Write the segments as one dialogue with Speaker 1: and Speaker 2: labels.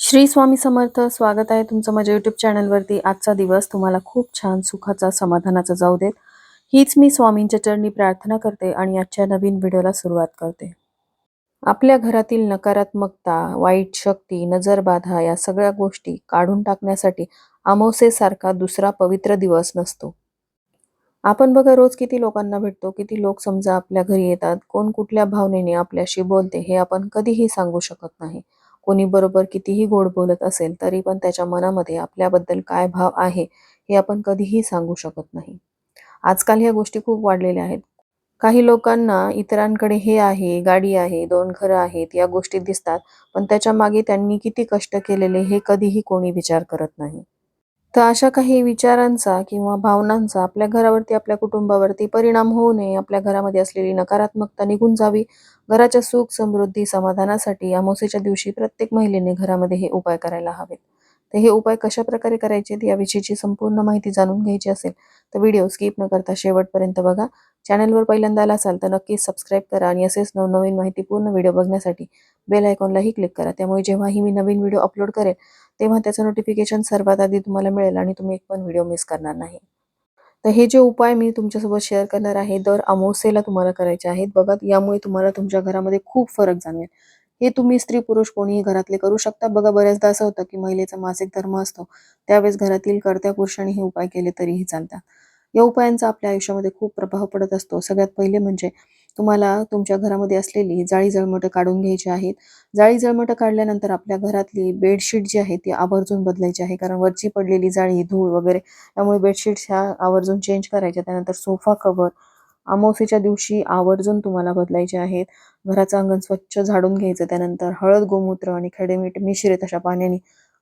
Speaker 1: श्री स्वामी समर्थ स्वागत आहे तुमचं माझ्या यूट्यूब चॅनलवरती आजचा दिवस तुम्हाला खूप छान सुखाचा समाधानाचा जाऊ देत. हीच मी स्वामींच्या चरणी प्रार्थना करते आणि आजच्या नवीन व्हिडिओला सुरुवात करते. आपल्या घरातील नकारात्मकता वाईट शक्ती नजरबाधा या सगळ्या गोष्टी काढून टाकण्यासाठी अमावसेसारखा दुसरा पवित्र दिवस नसतो. आपण बघा रोज किती लोकांना भेटतो किती लोक समजा आपल्या घरी येतात कोण कुठल्या भावनेने आपल्याशी बोलते हे आपण कधीही सांगू शकत नाही. कोणी बरोबर कितीही गोड बोलत असेल तरी पण त्याच्या मनामध्ये आपल्याबद्दल काय भाव आहे हे आपण कधीही सांगू शकत नाही. आजकाल ह्या गोष्टी खूप वाढलेल्या आहेत. काही लोकांना इतरांकडे हे आहे गाडी आहे दोन घरं आहेत या गोष्टी दिसतात पण त्याच्यामागे त्यांनी किती कष्ट केलेले हे कधीही कोणी विचार करत नाही. तर अशा काही विचारांचा किंवा भावनांचा आपल्या घरावरती आपल्या कुटुंबावरती परिणाम होऊ नये आपल्या घरामध्ये असलेली नकारात्मकता निघून जावी. घराच्या सुख समृद्धी समाधानासाठी अमावस्येच्या दिवशी प्रत्येक महिलेने घरामध्ये हे उपाय करायला हवेत. तर हे उपाय कशा प्रकारे करायचे याविषयीची संपूर्ण माहिती जाणून घ्यायची असेल तर व्हिडिओ स्किप न करता शेवटपर्यंत बघा. चॅनलवर पहिल्यांदा आला असाल तर नक्कीच सबस्क्राईब करा आणि असेच नवनवीन माहिती पूर्ण व्हिडिओ बघण्यासाठी बेल आयकॉनलाही क्लिक करा. त्यामुळे जेव्हाही मी नवीन व्हिडिओ अपलोड करेल तेव्हा त्याचं नोटिफिकेशन सर्वात आधी तुम्हाला मिळेल आणि तुम्ही एक पण व्हिडिओ मिस करणार नाही. तर हे जे उपाय मी तुमच्यासोबत शेअर करणार आहे दर अमावस्येला तुम्हाला करायचे आहेत. बघा यामुळे तुम्हाला तुमच्या घरामध्ये खूप फरक जाणवेल. हे तुम्ही स्त्री पुरुष कोणीही घरातले करू शकता. बघा बऱ्याचदा असं होतं की महिलेचा मासिक धर्म असतो. त्यावेळेस घरातील कर्त्या पुरुषांनी हे उपाय केले तरीही चालतात. या उपायांचा आपल्या आयुष्यामध्ये खूप प्रभाव पडत असतो. सगळ्यात पहिले म्हणजे तुम्हाला तुमच्या घरामध्ये असलेली जाळी जळमटं काढून घ्यायची आहेत. जाळी जळमटं काढल्यानंतर आपल्या घरातली बेडशीट जी आहे ती आवर्जून बदलायची आहे. कारण वरची पडलेली जाळी धूळ वगैरे त्यामुळे बेडशीट्स ह्या आवर्जून चेंज करायच्या. त्यानंतर सोफा कवर अमावस्येच्या दिवशी आवर्जून तुम्हाला बदलायचे आहेत. घराचं अंगण स्वच्छ झाडून घ्यायचं. त्यानंतर हळद गोमूत्र आणि खडेमीठ मिश्रित अशा पाण्याने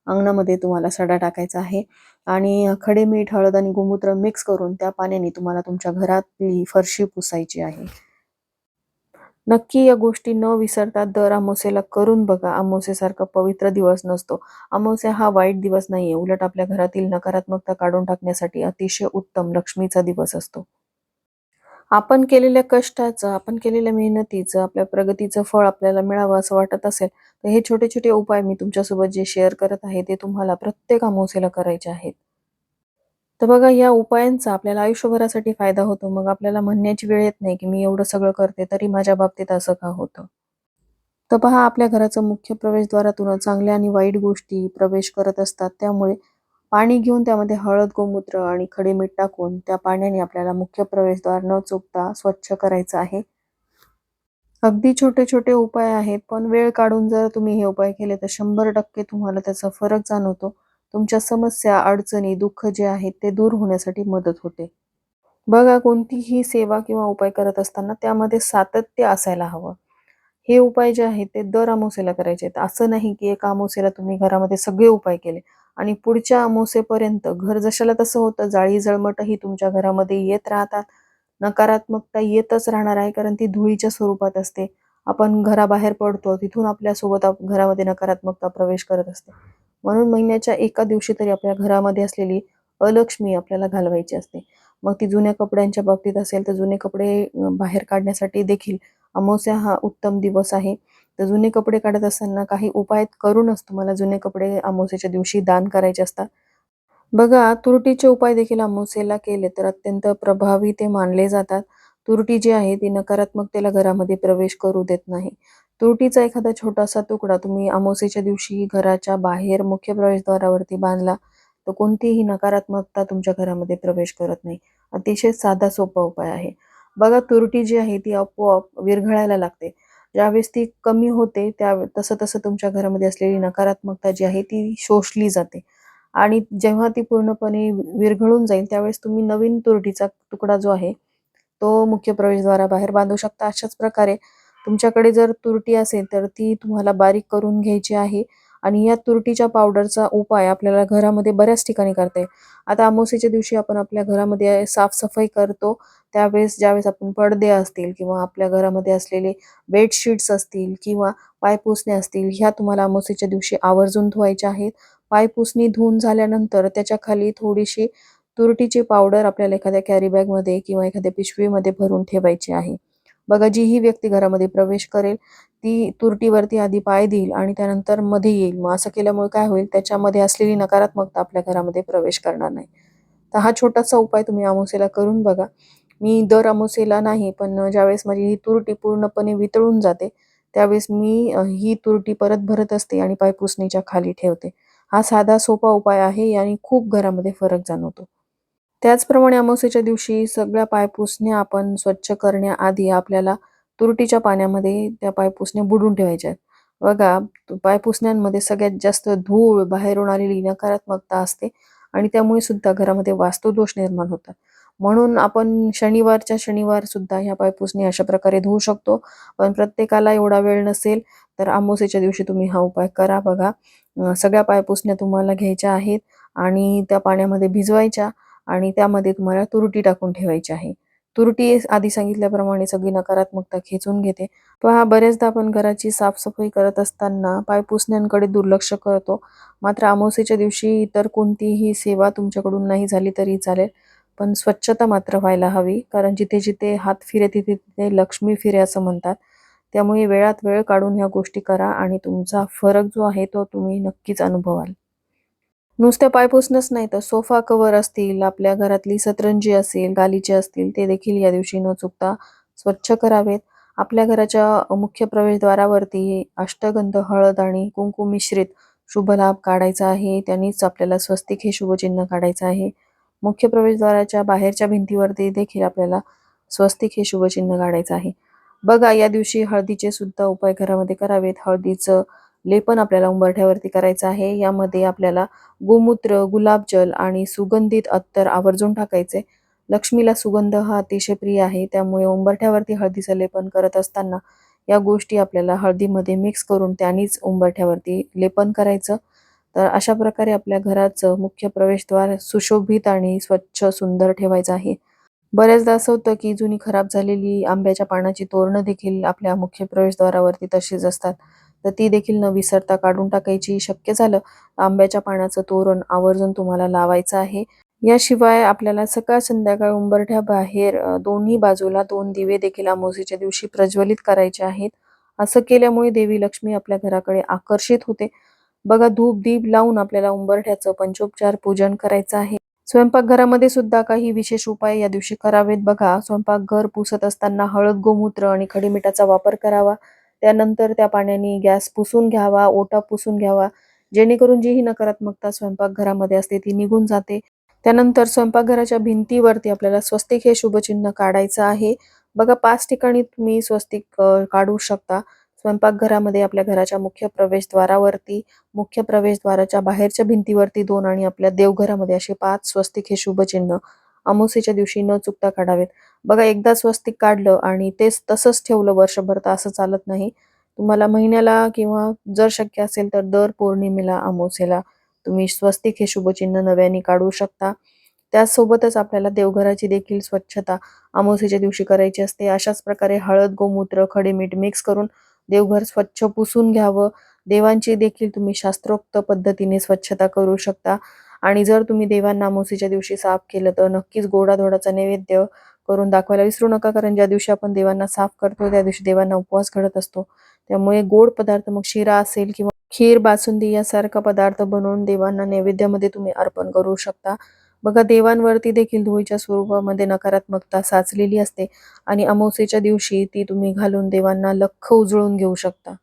Speaker 1: अंगणामध्ये तुम्हाला सडा टाकायचा आहे. आणि खडे मीठ हळद आणि गोमूत्र मिक्स करून त्या पाण्याने तुम्हाला तुमच्या घरातली फरशी पुसायची आहे. नक्की या गोष्टी न विसरता दर अमावस्येला करून बघा. अमावस्येसारखा पवित्र दिवस नसतो. अमावस्या हा वाईट दिवस नाहीये. उलट आपल्या घरातील नकारात्मकता काढून टाकण्यासाठी अतिशय उत्तम लक्ष्मीचा दिवस असतो. आपण केलेल्या कष्टाचं आपण केलेल्या मेहनतीचं आपल्या प्रगतीचं फळ आपल्याला मिळावं असं वाटत असेल तर हे छोटे छोटे उपाय मी तुमच्यासोबत जे शेअर करत आहे ते तुम्हाला प्रत्येक अमावस्येला करायचे आहेत. तर बघा या उपायांचा आपल्याला आयुष्यभरासाठी फायदा होतो. मग आपल्याला म्हणण्याची वेळ येत नाही की मी एवढं सगळं करते तरी माझ्या बाबतीत असं का होतं? तर पहा आपल्या घराचं मुख्य प्रवेशद्वारातून चांगल्या आणि वाईट गोष्टी प्रवेश करत असतात. त्यामुळे पाणी घेऊन त्यामध्ये हळद गोमूत्र आणि खडे मीठ टाकून त्या पाण्याने आपल्याला मुख्य प्रवेशद्वार न चुकता स्वच्छ करायचं आहे. अगदी छोटे छोटे उपाय आहेत पण वेळ काढून जर तुम्ही हे उपाय केले तर शंभर टक्के तुम्हाला त्याचा फरक जाणवतो. तुमच्या समस्या अडचणी दुःख जे आहेत ते दूर होण्यासाठी मदत होते. बघा कोणतीही सेवा किंवा उपाय करत असताना त्यामध्ये सातत्य असायला हवं. हे उपाय जे आहेत ते दर अमावस्येला करायचे. आहेत असं नाही की एका अमावस्येला तुम्ही घरामध्ये सगळे उपाय केले आणि पुढच्या अमावस्येपर्यंत घर जशाला तसं होतं जाळी जळमटही तुमच्या घरामध्ये येत राहतात. नकारात्मकता येतच राहणार आहे कारण ती धुळीच्या स्वरूपात असते. आपण घराबाहेर पडतो तिथून आपल्यासोबत घरामध्ये नकारात्मकता प्रवेश करत असते. म्हणून महिन्याच्या एका दिवशी तरी आपल्या घरामध्ये असलेली अलक्ष्मी आपल्याला घालवायची असते. मग ती जुन्या कपड्यांच्या बाबतीत असेल तर जुने कपडे बाहेर काढण्यासाठी देखील अमावस्या हा उत्तम दिवस आहे. तर जुने कपडे काढत असताना काही उपाय करूनच तुम्हाला जुने कपडे अमावस्याच्या दिवशी दान करायचे असतात. बघा तुरटीचे उपाय देखील अमावस्येला केले तर अत्यंत प्रभावी ते मानले जातात. तुरटी जी आहे ती नकारात्मकतेला घरामध्ये प्रवेश करू देत नाही. तुरटीचा एखादा छोटासा तुकडा तुम्ही अमावस्येच्या दिवशी घराच्या बाहेर मुख्य प्रवेशद्वारावरती बांधला तर कोणतीही नकारात्मकता तुमच्या घरामध्ये प्रवेश करत नाही. अतिशय साधा सोपा उपाय आहे. बघा तुरटी जी आहे ती आपोआप विरघळायला लागते. ज्यावेळेस ती कमी होते त्या तसं तसं तुमच्या घरामध्ये असलेली नकारात्मकता जी आहे ती शोषली जाते. आणि जेव्हा ती पूर्णपणे विरघळून जाईल त्यावेळेस तुम्ही नवीन तुरटीचा तुकडा जो आहे तो मुख्य प्रवेशद्वाराबाहेर बांधू शकता. अशाच प्रकारे तुमच्याकडे जर तुरटी असेल तर ती तुम्हाला बारीक करून घ्यायची आहे. आणि या तुरटीच्या पावडरचा उपाय आपल्याला घरामध्ये बऱ्याच ठिकाणी करता येईल. आता अमावस्येच्या दिवशी आपण आपल्या घरामध्ये साफसफाई करतो. त्यावेळेस ज्यावेळेस आपण पडदे असतील किंवा आपल्या घरामध्ये असलेले बेडशीट्स असतील किंवा पायपुसणे असतील ह्या तुम्हाला अमावस्येच्या दिवशी आवर्जून धुवायच्या आहेत. पायपुसणी धुवून झाल्यानंतर त्याच्याखाली थोडीशी तुरटीची पावडर आपल्याला एखाद्या कॅरीबॅगमध्ये किंवा एखाद्या पिशवीमध्ये भरून ठेवायची आहे. बघा जी ही व्यक्ती घरामध्ये प्रवेश करेल ती तुरटीवरती आधी पाय देईल आणि त्यानंतरमध्ये येईल. मग असं केल्यामुळे काय होईल? त्याच्यामध्ये असलेली नकारात्मकता आपल्या घरामध्ये प्रवेश करणार नाही. तर हा छोटासा उपाय तुम्ही अमावस्येला करून बघा. मी दर अमावस्येला नाही पण ज्यावेळेस माझी ही तुरटी पूर्णपणे वितळून जाते त्यावेळेस मी ही तुरटी परत भरत असते आणि पायपुसणीच्या खाली ठेवते. हा साधा सोपा उपाय आहे आणि खूप घरामध्ये फरक जाणवतो. त्याचप्रमाणे अमावस्येच्या दिवशी सगळ्या पायपुसण्या आपण स्वच्छ करण्याआधी आपल्याला तुरटीच्या पाण्यामध्ये त्या पायपुसण्या बुडून ठेवायच्या आहेत. बघा पायपुसण्यांमध्ये सगळ्यात जास्त धूळ बाहेरून आलेली नकारात्मकता असते आणि त्यामुळे सुद्धा घरामध्ये वास्तुदोष निर्माण होतात. म्हणून आपण शनिवारच्या शनिवार सुद्धा ह्या पायपुसणी अशा प्रकारे धुवू शकतो. पण प्रत्येकाला एवढा वेळ नसेल तर अमावस्येच्या दिवशी तुम्ही हा उपाय करा. बघा सगळ्या पायपुसण्या तुम्हाला घ्यायच्या आहेत आणि त्या पाण्यामध्ये भिजवायच्या. आणि त्यामध्ये तुम्हाला तुरटी टाकून ठेवायची आहे. तुरटी आधी सांगितल्याप्रमाणे सगळी नकारात्मकता खेचून घेते. पहा बरेचदा आपण घराची साफसफाई करत असताना पायपुसण्यांकडे दुर्लक्ष करतो. मात्र अमावस्येच्या दिवशी इतर कोणतीही सेवा तुमच्याकडून नाही झाली तरी चालेल. पण स्वच्छता मात्र व्हायला हवी कारण जिथे जिथे हात फिरे तिथे तिथे लक्ष्मी फिरे असं म्हणतात. त्यामुळे वेळात वेळ काढून ह्या गोष्टी करा आणि तुमचा फरक जो आहे तो तुम्ही नक्कीच अनुभवाल. नुसत्या पायपुसणंच नाही तर सोफा कवर असतील आपल्या घरातली सतरंजी असेल गालीचे असतील ते देखील या दिवशी न चुकता स्वच्छ करावेत. आपल्या घराच्या मुख्य प्रवेशद्वारावरती अष्टगंध हळद आणि कुंकू मिश्रित शुभ लाभ काढायचा आहे. त्यांनीच आपल्याला स्वस्तिक हे शुभचिन्ह काढायचं आहे. मुख्य प्रवेशद्वाराच्या बाहेरच्या भिंतीवरती देखील आपल्याला स्वस्तिक हे शुभचिन्ह काढायचं आहे. बघा या दिवशी हळदीचे सुद्धा उपाय घरामध्ये करावेत. हळदीचं लेपन आपल्याला उंबरठ्यावरती करायचं आहे. यामध्ये आपल्याला गोमूत्र गुलाबजल आणि सुगंधित अत्तर आवर्जून टाकायचे. लक्ष्मीला सुगंध हा अतिशय प्रिय आहे. त्यामुळे उंबरठ्यावरती हळदीचं लेपन करत असताना या गोष्टी आपल्याला हळदीमध्ये मिक्स करून त्यानीच उंबरठ्यावरती लेपन करायचं. तर अशा प्रकारे आपल्या घराचं मुख्य प्रवेशद्वार सुशोभित आणि स्वच्छ सुंदर ठेवायचं आहे. बऱ्याचदा असं होतं की जुनी खराब झालेली आंब्याच्या पानाची तोरणं देखील आपल्या मुख्य प्रवेशद्वारावरती तशीच असतात. तर ती देखील न विसरता काढून टाकायची शक्य झालं आंब्याच्या पाण्याचं तोरण आवर्जून तुम्हाला लावायचं आहे. याशिवाय आपल्याला सकाळ संध्याकाळ उंबरठ्या बाहेर दोन्ही बाजूला दोन दिवे देखील अमावस्येच्या दिवशी प्रज्वलित करायचे आहेत. असं केल्यामुळे देवी लक्ष्मी आपल्या घराकडे आकर्षित होते. बघा धूप दीप लावून आपल्याला उंबरठ्याचं पंचोपचार पूजन करायचं आहे. स्वयंपाकघरामध्ये सुद्धा काही विशेष उपाय या दिवशी करावेत. बघा स्वयंपाकघर पुसत असताना हळद गोमूत्र आणि खडीमिठाचा वापर करावा. त्यानंतर त्या पाण्याने गॅस पुसून घ्यावा ओटा पुसून घ्यावा. जेणेकरून जी ही नकारात्मकता स्वयंपाकघरामध्ये असते ती निघून जाते. त्यानंतर स्वयंपाकघराच्या भिंतीवरती आपल्याला स्वस्तिक हे शुभचिन्ह काढायचं आहे. बघा पाच ठिकाणी तुम्ही स्वस्तिक काढू शकता. स्वयंपाकघरामध्ये आपल्या घराच्या मुख्य प्रवेशद्वारावरती मुख्य प्रवेशद्वाराच्या बाहेरच्या भिंतीवरती दोन आणि आपल्या देवघरामध्ये असे पाच स्वस्तिक हे शुभचिन्ह अमावस्येच्या दिवशी न चुकता काढावेत. बघा एकदा स्वस्तिक काढलं आणि तेच तसंच ठेवलं वर्षभर तर असं चालत नाही. तुम्हाला महिन्याला किंवा जर शक्य असेल तर दर पौर्णिमेला अमावस्येला तुम्ही स्वस्तिक हे शुभचिन्ह नव्याने काढू शकता. त्यासोबतच आपल्याला देवघराची देखील स्वच्छता अमावस्येच्या दिवशी करायची असते. अशाच प्रकारे हळद गोमूत्र खडे मीठ मिक्स करून देवघर स्वच्छ पुसून घ्यावं. देवांची देखील तुम्ही शास्त्रोक्त पद्धतीने स्वच्छता करू शकता. आणि जर तुम्ही देवांना अमावस्येच्या दिवशी साफ केलं तर नक्कीच गोडाधोडाचा नैवेद्य करून दाखवायला विसरू नका. कारण ज्या दिवशी आपण देवांना साफ करतो त्या दिवशी देवांना उपवास घडत असतो. त्यामुळे गोड पदार्थ मग शिरा असेल किंवा खीर बासुंदी यासारखा पदार्थ बनवून देवांना नैवेद्यामध्ये तुम्ही अर्पण करू शकता. बघा देवांवरती देखील धुळीच्या स्वरूपामध्ये नकारात्मकता साचलेली असते आणि अमावस्येच्या दिवशी ती तुम्ही घालून देवांना लख्ख उजळून घेऊ शकता.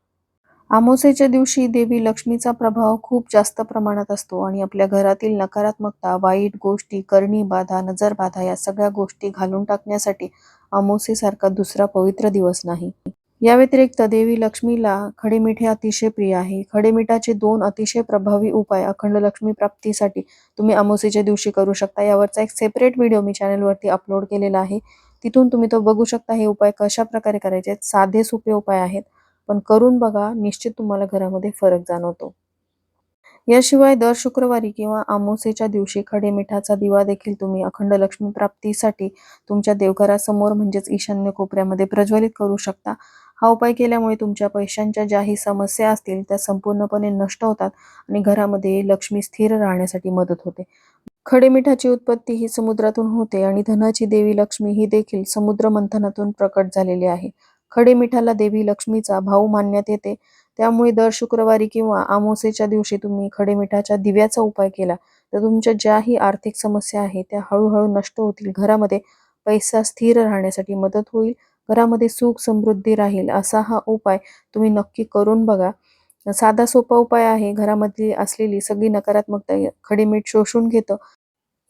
Speaker 1: अमावस्येच्या दिवशी देवी लक्ष्मीचा प्रभाव खूप जास्त प्रमाणात असतो आणि आपल्या घरातील नकारात्मकता वाईट गोष्टी करणी बाधा नजर बाधा या सगळ्या गोष्टी घालून टाकण्यासाठी अमावस्येसारखा दुसरा पवित्र दिवस नाही. या व्यतिरिक्त देवी लक्ष्मीला खडेमीठ हे अतिशय प्रिय आहे. खडेमिठाचे दोन अतिशय प्रभावी उपाय अखंड लक्ष्मी प्राप्तीसाठी तुम्ही अमावस्येच्या दिवशी करू शकता. यावरचा एक सेपरेट व्हिडिओ मी चॅनलवरती अपलोड केलेला आहे. तिथून तुम्ही तो बघू शकता. हे उपाय कशा प्रकारे करायचे आहेत? साधे सोपे उपाय आहेत. पण करून बघा निश्चित तुम्हाला घरामध्ये फरक जाणवतो. याशिवाय दर शुक्रवारी किंवा आमोसेच्या दिवशी खडे मिठाचा दिवा देखील तुम्ही अखंड लक्ष्मी प्राप्तीसाठी तुमच्या देवघरासमोर म्हणजेच ईशान्य कोपऱ्यामध्ये प्रज्वलित करू शकता. हा उपाय केल्यामुळे तुमच्या पैशांच्या ज्याही समस्या असतील त्या संपूर्णपणे नष्ट होतात आणि घरामध्ये लक्ष्मी स्थिर राहण्यासाठी मदत होते. खडे मिठाची उत्पत्ती ही समुद्रातून होते आणि धनाची देवी लक्ष्मी ही देखील समुद्र मंथनातून प्रकट झालेली आहे. खडे मिठाला देवी लक्ष्मीचा भाऊ मानण्यात येते. त्यामुळे दर शुक्रवारी किंवा आमोसेच्या दिवशी तुम्ही खडे मिठाच्या दिव्याचा उपाय केला तर तुमच्या ज्याही आर्थिक समस्या आहेत त्या हळूहळू नष्ट होतील. घरामध्ये पैसा स्थिर राहण्यासाठी मदत होईल. घरामध्ये सुख समृद्धी राहील असा हा उपाय तुम्ही नक्की करून बघा. साधा सोपा उपाय आहे. घरामधली असलेली सगळी नकारात्मकता खडे मीठ शोषून घेतं.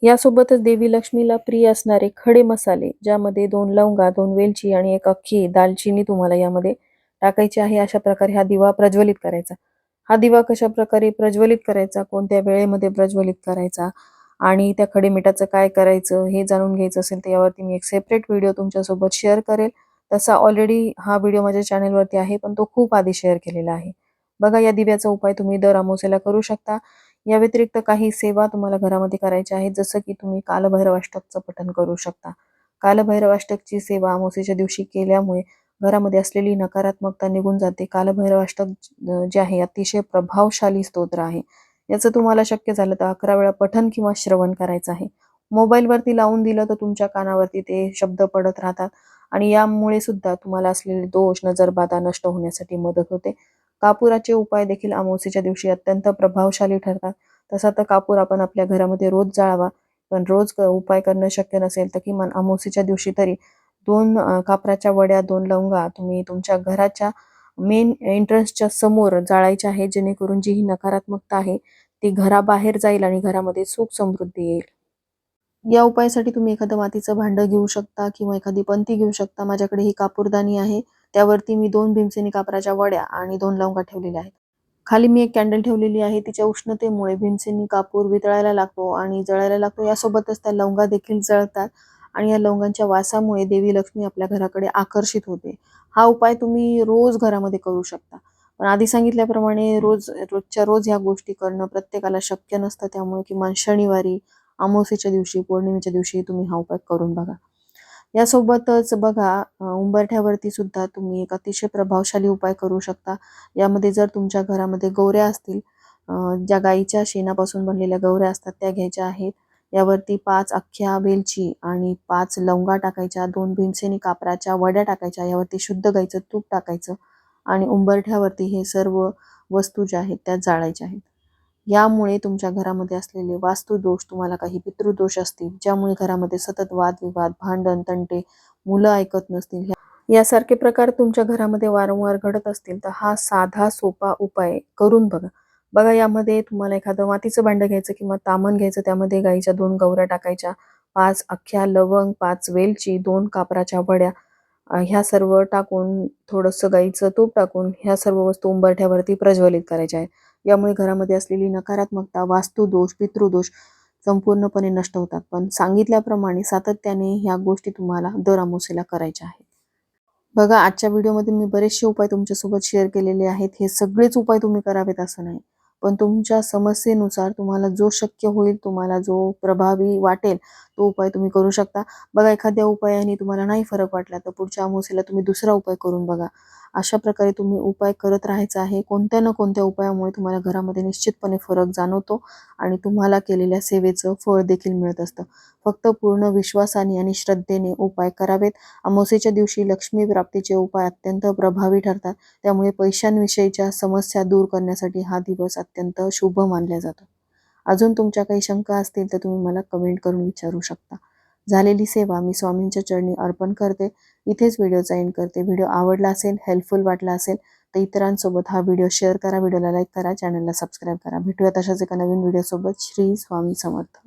Speaker 1: यासोबतच देवी लक्ष्मीला प्रिय असणारे खडे मसाले ज्यामध्ये दोन लवंगा दोन वेलची आणि एक अख्खी दालचिनी तुम्हाला यामध्ये टाकायची आहे. अशा प्रकारे हा दिवा प्रज्वलित करायचा. हा दिवा कशा प्रकारे प्रज्वलित करायचा? कोणत्या वेळेमध्ये प्रज्वलित करायचा? आणि त्या खडे मिठाचं काय करायचं? हे जाणून घ्यायचं असेल तर यावरती मी एक सेपरेट व्हिडिओ तुमच्यासोबत शेअर करेल. तसा ऑलरेडी हा व्हिडिओ माझ्या चॅनलवरती आहे पण तो खूप आधी शेअर केलेला आहे. बघा या दिव्याचा उपाय तुम्ही दर अमावस्येला करू शकता. या व्यतिरिक्त काही सेवा तुम्हाला घरामध्ये करायच्या आहेत जसं की तुम्ही कालभैरवाष्टकचं पठण करू शकता. कालभैरवाष्टकची सेवा अमावस्येच्या दिवशी केल्यामुळे घरामध्ये असलेली नकारात्मकता निघून जाते. कालभैरवाष्टक जे आहे अतिशय प्रभावशाली स्तोत्र आहे. याचं तुम्हाला शक्य झालं तर अकरा वेळा पठन किंवा श्रवण करायचं आहे. मोबाईलवरती लावून दिलं तर तुमच्या कानावरती ते शब्द पडत राहतात आणि यामुळे सुद्धा तुम्हाला असलेले दोष नजरबाधा नष्ट होण्यासाठी मदत होते. कापुराचे उपाय देखील अमावस्येच्या दिवशी अत्यंत प्रभावशाली ठरतात. तसा तर कापूर आपण आपल्या घरामध्ये रोज जाळावा पण रोज उपाय करणं शक्य नसेल तर किमान अमावस्येच्या दिवशी तरी दोन कापराच्या वड्या दोन लवंगा तुम्ही तुमच्या घराच्या मेन एंट्रन्सच्या समोर जाळायच्या आहे जेणेकरून जी ही नकारात्मकता आहे ती घराबाहेर जाईल आणि घरामध्ये सुख समृद्धी येईल. या उपायासाठी तुम्ही एखादं मातीचं भांडं घेऊ शकता किंवा एखादी पंथी घेऊ शकता. माझ्याकडे ही कापूरदानी आहे. त्यावरती मी दोन भीमसेनी कापराच्या वड्या आणि दोन लवंगा ठेवलेल्या आहेत. खाली मी एक कॅन्डल ठेवलेली आहे. तिच्या उष्णतेमुळे भीमसेनी कापूर वितळायला लागतो आणि जळायला लागतो. यासोबतच त्या लवंगा देखील जळतात आणि या लवंगांच्या वासामुळे देवी लक्ष्मी आपल्या घराकडे आकर्षित होते. हा उपाय तुम्ही रोज घरामध्ये करू शकता. पण आधी सांगितल्याप्रमाणे रोज रोजच्या रोज ह्या गोष्टी करणं प्रत्येकाला शक्य नसतं. त्यामुळे किमान शनिवारी अमावस्येच्या दिवशी पौर्णिमेच्या दिवशी तुम्ही हा उपाय करून बघा. यासोबतच बघा उंबरठ्यावरती सुद्धा तुम्ही एक अतिशय प्रभावशाली उपाय करू शकता. यामध्ये जर तुमच्या घरामध्ये गौऱ्या असतील ज्या गाईच्या शेणापासून बनलेल्या गौऱ्या असतात त्या घ्यायच्या आहेत. यावरती पाच अख्ख्या वेलची आणि पाच लवंगा टाकायच्या दोन भीमसेनी कापराच्या वड्या टाकायच्या यावरती शुद्ध गाईचं तूप टाकायचं आणि उंबरठ्यावरती हे सर्व वस्तू ज्या आहेत त्या जाळायच्या आहेत. यामुळे तुमच्या घरामध्ये असलेले वास्तुदोष तुम्हाला काही पितृदोष असतील ज्यामुळे घरामध्ये सतत वादविवाद भांडण तंटे मुलं ऐकत नसतील. यासारखे प्रकार तुमच्या घरामध्ये वारंवार घडत असतील तर हा साधा सोपा उपाय करून बघा. बघा यामध्ये तुम्हाला एखादं मातीचं भांडं घ्यायचं किंवा तामण घ्यायचं त्यामध्ये गाईच्या दोन गौऱ्या टाकायच्या पाच अख्ख्या लवंग पाच वेलची दोन कापराच्या वड्या ह्या सर्व टाकून थोडंसं गाईचं तूप टाकून ह्या सर्व वस्तू उंबरठ्यावरती प्रज्वलित करायच्या आहेत. यामुळे घरामध्ये असलेली नकारात्मकता वास्तुदोष पितृदोष संपूर्णपणे नष्ट होतात. पण सांगितल्याप्रमाणे सातत्याने ह्या गोष्टी तुम्हाला दर अमावस्येला करायच्या आहेत. बघा आजच्या व्हिडिओमध्ये मी बरेचसे उपाय तुमच्यासोबत शेअर केलेले आहेत. हे सगळेच उपाय तुम्ही करावेत असं नाही. पण तुमच्या समस्येनुसार तुम्हाला जो शक्य होईल तुम्हाला जो प्रभावी वाटेल तो उपाय तुम्ही करू शकता. बघा एखाद्या उपायाने तुम्हाला नाही फरक वाटला तर पुढच्या अमावस्येला तुम्ही दुसरा उपाय करून बघा. अशा प्रकारे तुम्ही उपाय करत राहायचा आहे. कोणत्या ना कोणत्या उपायामुळे तुम्हाला घरामध्ये निश्चितपणे फरक जाणवतो आणि तुम्हाला केलेल्या सेवेचं फळ देखील मिळत असतं. फक्त पूर्ण विश्वासाने आणि श्रद्धेने उपाय करावेत. अमावस्येच्या दिवशी लक्ष्मी प्राप्तीचे उपाय अत्यंत प्रभावी ठरतात. त्यामुळे पैशांविषयीच्या समस्या दूर करण्यासाठी हा दिवस अत्यंत शुभ मानला जातो. अजून तुमच्या काही शंका असतील तर तुम्ही मला कमेंट करून विचारू शकता. झालेली सेवा मी स्वामींच्या चरणी अर्पण करते. इथेच व्हिडिओचा एंड करते. व्हिडिओ आवडला असेल हेल्पफुल वाटला असेल तर इतरांसोबत हा व्हिडिओ शेअर करा. व्हिडिओला लाईक करा. चॅनलला सबस्क्राईब करा. भेटूया तशाच एका नवीन व्हिडिओसोबत श्री स्वामी समर्थ.